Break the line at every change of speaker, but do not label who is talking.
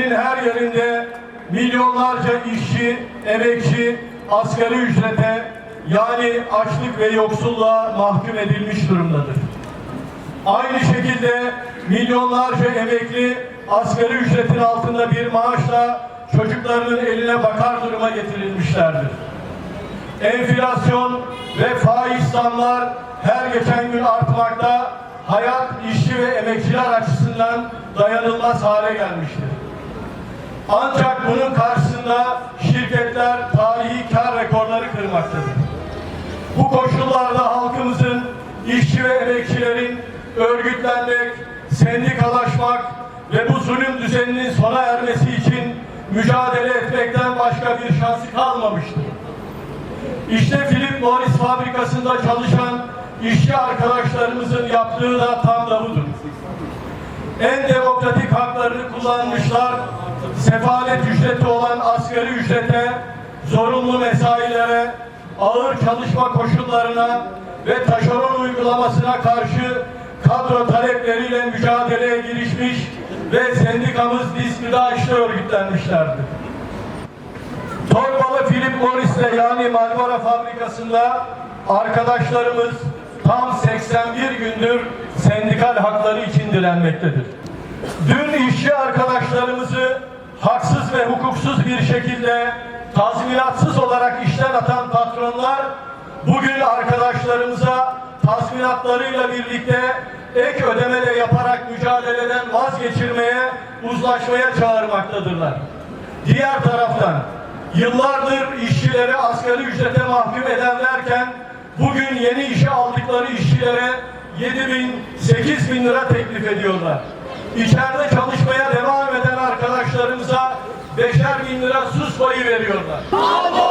ülkenin her yerinde milyonlarca işçi, emekçi asgari ücrete yani açlık ve yoksulluğa mahkum edilmiş durumdadır. Aynı şekilde milyonlarca emekli asgari ücretin altında bir maaşla çocuklarının eline bakar duruma getirilmişlerdir. Enflasyon ve faiz zamlar her geçen gün artmakta, hayat işçi ve emekçiler açısından dayanılmaz hale gelmiştir. Ancak bunun karşısında şirketler tarihi kar rekorları kırmaktadır. Bu koşullarda halkımızın, işçi ve emekçilerin örgütlenmek, sendikalaşmak ve bu zulüm düzeninin sona ermesi için mücadele etmekten başka bir şansı kalmamıştır. İşte Philip Morris fabrikasında çalışan işçi arkadaşlarımızın yaptığı da tam da budur. En demokratik haklarını kullanmışlar, sefalet ücreti olan asgari ücrete, zorunlu mesailere, ağır çalışma koşullarına ve taşeron uygulamasına karşı kadro talepleriyle mücadeleye girişmiş ve sendikamız Diskida işte örgütlenmişlerdir. Torbalı Philip Morris'te yani Marmara fabrikasında arkadaşlarımız tam 81 gündür sendikal hakları için direnmektedir. Dün işçi arkadaşlarımızı ve hukuksuz bir şekilde tazminatsız olarak işten atan patronlar bugün arkadaşlarımıza tazminatlarıyla birlikte ek ödeme de yaparak mücadeleden vazgeçirmeye, uzlaşmaya çağırmaktadırlar. Diğer taraftan yıllardır işçileri asgari ücrete mahkum ederlerken bugün yeni işe aldıkları işçilere 7 bin, 8 bin lira teklif ediyorlar. İçeride çalışmaya 八方